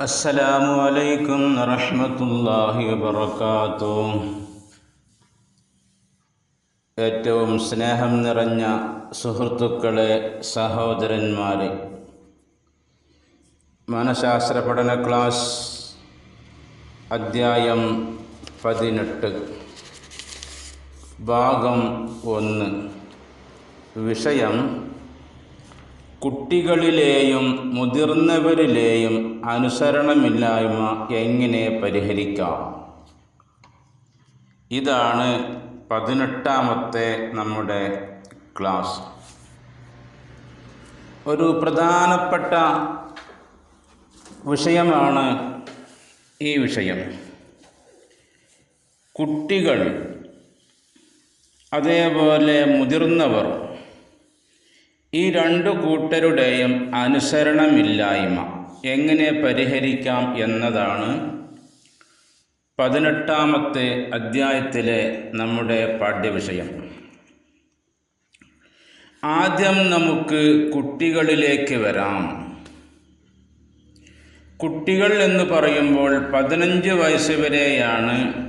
അസ്സലാമു അലൈക്കും വറഹ്മത്തുള്ളാഹി വബറകാത്തു. ഏറ്റവും സ്നേഹം നിറഞ്ഞ സുഹൃത്തുക്കളെ സഹോദരന്മാരെ മനഃശാസ്ത്ര പഠന ക്ലാസ് അദ്ധ്യായം പതിനെട്ട്. ഭാഗം ഒന്ന്. വിഷയം കുട്ടികളിലെയും മുതിർന്നവരിലെയും അനുസരണമില്ലായ്മ എങ്ങനെ പരിഹരിക്കാം? ഇതാണ് പതിനെട്ടാമത്തെ നമ്മുടെ ക്ലാസ്. ഒരു പ്രധാനപ്പെട്ട വിഷയമാണ് ഈ വിഷയം. കുട്ടികൾ അതേപോലെ മുതിർന്നവർ ഈ രണ്ടു കൂട്ടരുടെയും അനുസരണമില്ലായ്മ എങ്ങനെ പരിഹരിക്കാം എന്നതാണ് പതിനെട്ടാമത്തെ അധ്യായത്തിലെ നമ്മുടെ പാഠ്യവിഷയം. ആദ്യം നമുക്ക് കുട്ടികളിലേക്ക് വരാം. കുട്ടികൾ എന്ന് പറയുമ്പോൾ പതിനഞ്ച് വയസ്സ് വരെയാണ്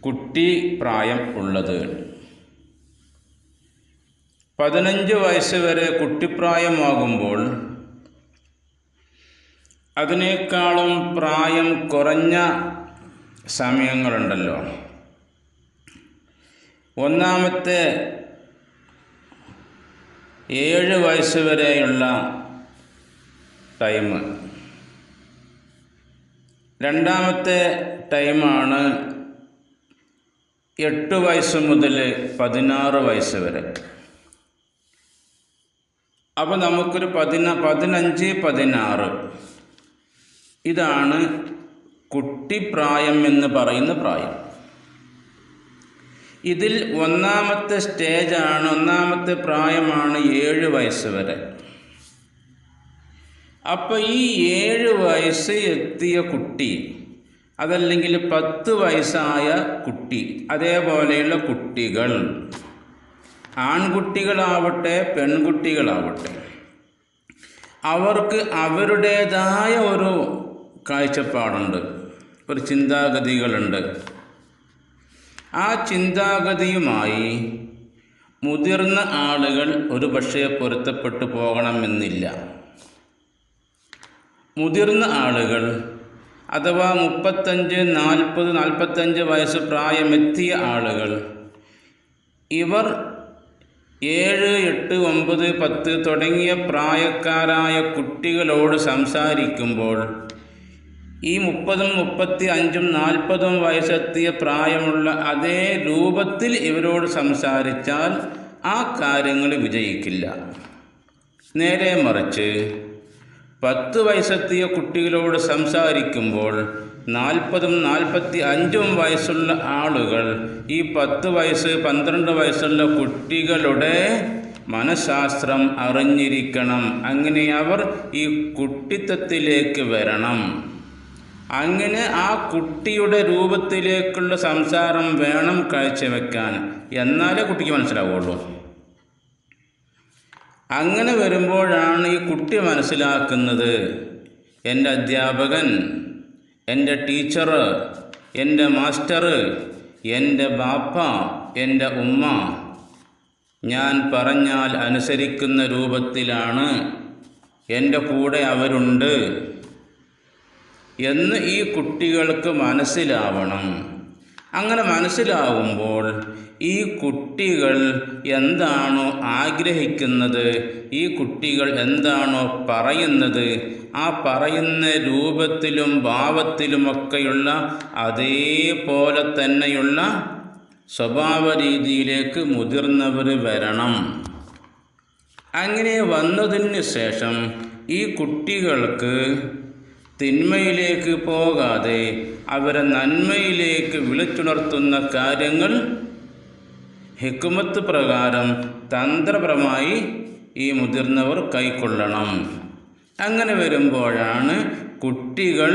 കുട്ടി പ്രായം ഉള്ളത്. പതിനഞ്ച് വയസ്സ് വരെ കുട്ടിപ്രായമാകുമ്പോൾ അതിനേക്കാളും പ്രായം കുറഞ്ഞ സമയങ്ങളുണ്ടല്ലോ. ഒന്നാമത്തെ ഏഴ് വയസ്സ് വരെയുള്ള ടൈം. രണ്ടാമത്തെ ടൈമാണ് എട്ട് വയസ്സ് മുതൽ പതിനാറ് വയസ്സ് വരെ. അപ്പോൾ നമുക്കൊരു പതിന പതിനഞ്ച് പതിനാറ്. ഇതാണ് കുട്ടിപ്രായം എന്ന് പറയുന്ന പ്രായം. ഇതിൽ ഒന്നാമത്തെ സ്റ്റേജാണ് ഒന്നാമത്തെ പ്രായമാണ് ഏഴ് വയസ്സ് വരെ. അപ്പോൾ ഈ ഏഴ് വയസ്സ് എത്തിയ കുട്ടി അതല്ലെങ്കിൽ പത്ത് വയസ്സായ കുട്ടി അതേപോലെയുള്ള കുട്ടികൾ ആൺകുട്ടികളാവട്ടെ പെൺകുട്ടികളാവട്ടെ. അവർക്ക് അവരുടേതായ ഒരു കാഴ്ചപ്പാടുണ്ട് ഒരു ചിന്താഗതികളുണ്ട്. ആ ചിന്താഗതിയുമായി മുതിർന്ന ആളുകൾ ഒരു പക്ഷേ പൊരുത്തപ്പെട്ടു പോകണമെന്നില്ല. മുതിർന്ന ആളുകൾ അഥവാ മുപ്പത്തഞ്ച് നാൽപ്പത് നാൽപ്പത്തഞ്ച് വയസ്സ് പ്രായമെത്തിയ ആളുകൾ ഇവർ ഏഴ് എട്ട് ഒമ്പത് പത്ത് തുടങ്ങിയ പ്രായക്കാരായ കുട്ടികളോട് സംസാരിക്കുമ്പോൾ ഈ മുപ്പതും മുപ്പത്തി അഞ്ചും നാൽപ്പതും വയസ്സെത്തിയ പ്രായമുള്ള അതേ രൂപത്തിൽ ഇവരോട് സംസാരിച്ചാൽ ആ കാര്യങ്ങൾ വിജയിക്കില്ല. നേരെ മറിച്ച് പത്ത് വയസ്സെത്തിയ കുട്ടികളോട് സംസാരിക്കുമ്പോൾ നാൽപ്പതും നാൽപ്പത്തി അഞ്ചും വയസ്സുള്ള ആളുകൾ ഈ പത്ത് വയസ്സ് പന്ത്രണ്ട് വയസ്സുള്ള കുട്ടികളുടെ മനഃശാസ്ത്രം അറിഞ്ഞിരിക്കണം. അങ്ങനെ അവർ ഈ കുട്ടിത്തത്തിലേക്ക് വരണം. അങ്ങനെ ആ കുട്ടിയുടെ രൂപത്തിലേക്കുള്ള സംസാരം വേണം കാഴ്ചവെക്കാൻ. എന്നാലേ കുട്ടിക്ക് മനസ്സിലാവുള്ളൂ. അങ്ങനെ വരുമ്പോഴാണ് ഈ കുട്ടി മനസ്സിലാക്കുന്നത്. എന്റെ അധ്യാപകൻ എന്റെ ടീച്ചർ എന്റെ മാസ്റ്റർ എന്റെ ബാപ്പ എന്റെ ഉമ്മ. ഞാൻ പറഞ്ഞാൽ അനുസരിക്കുന്ന രൂപത്തിലാണ് എന്റെ കൂടെ അവരുണ്ട് എന്ന് ഈ കുട്ടികൾക്ക് മനസ്സിലാവണം. അങ്ങനെ മനസ്സിലാകുമ്പോൾ ഈ കുട്ടികൾ എന്താണോ ആഗ്രഹിക്കുന്നത് ഈ കുട്ടികൾ എന്താണോ പറയുന്നത് ആ പറയുന്ന രൂപത്തിലും ഭാവത്തിലുമൊക്കെയുള്ള അതേപോലെ തന്നെയുള്ള സ്വഭാവ രീതിയിലേക്ക് മുതിർന്നവർ വരണം. അങ്ങനെ വന്നതിന് ശേഷം ഈ കുട്ടികൾക്ക് തിന്മയിലേക്ക് പോകാതെ അവരെ നന്മയിലേക്ക് വിളിച്ചുണർത്തുന്ന കാര്യങ്ങൾ ഹിക്കുമത്ത് പ്രകാരം തന്ത്രപരമായി ഈ മുതിർന്നവർ കൈക്കൊള്ളണം. അങ്ങനെ വരുമ്പോഴാണ് കുട്ടികൾ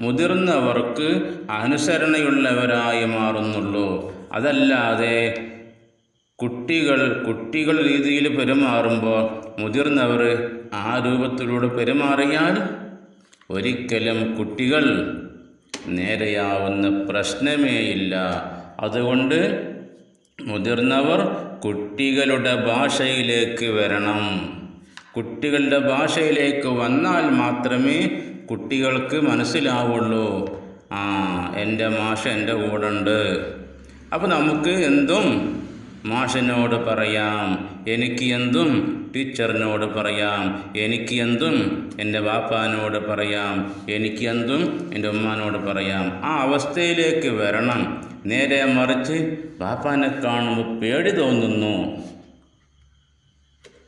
മുതിർന്നവർക്ക് അനുസരണയുള്ളവരായി മാറുന്നുള്ളൂ. അതല്ലാതെ കുട്ടികൾ കുട്ടികൾ രീതിയിൽ പെരുമാറുമ്പോൾ മുതിർന്നവർ ആ രൂപത്തിലൂടെ പെരുമാറിയാൽ ഒരിക്കലും കുട്ടികൾ നേരെയാവുന്ന പ്രശ്നമേയില്ല. അതുകൊണ്ട് മുതിർന്നവർ കുട്ടികളുടെ ഭാഷയിലേക്ക് വരണം. കുട്ടികളുടെ ഭാഷയിലേക്ക് വന്നാൽ മാത്രമേ കുട്ടികൾക്ക് മനസ്സിലാവുള്ളൂ. ആ എന്റെ മാഷ എന്റെ കൂടെ ഉണ്ട് അപ്പോൾ നമുക്ക് എന്തും മാഷനോട് പറയാം എനിക്ക് എന്തും ടീച്ചറിനോട് പറയാം എനിക്ക് എന്തും എന്റെ വാപ്പാനോട് പറയാം എനിക്ക് എന്തും എന്റെ ഉമ്മാനോട് പറയാം. ആ അവസ്ഥയിലേക്ക് വരണം. നേരെ മറിച്ച് വാപ്പാനെ കാണുമ്പോൾ പേടി തോന്നുന്നു.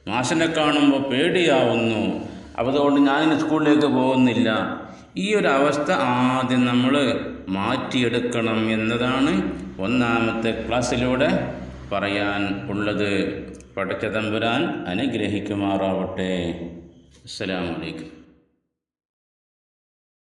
മാഷിനെ കാണുമ്പോൾ പേടിയാവുന്നു. അതുകൊണ്ട് ഞാൻ സ്കൂളിലേക്ക് പോകുന്നില്ല. ഈ ഒരു അവസ്ഥ ആദ്യം നമ്മൾ മാറ്റിയെടുക്കണം എന്നതാണ് ഒന്നാമത്തെ ക്ലാസ്സിലൂടെ പറയാൻ ഉള്ളത്. പഠിച്ച തമ്പുരാൻ അനുഗ്രഹിക്കുമാറാവട്ടെ. അസ്സലാമലൈക്കും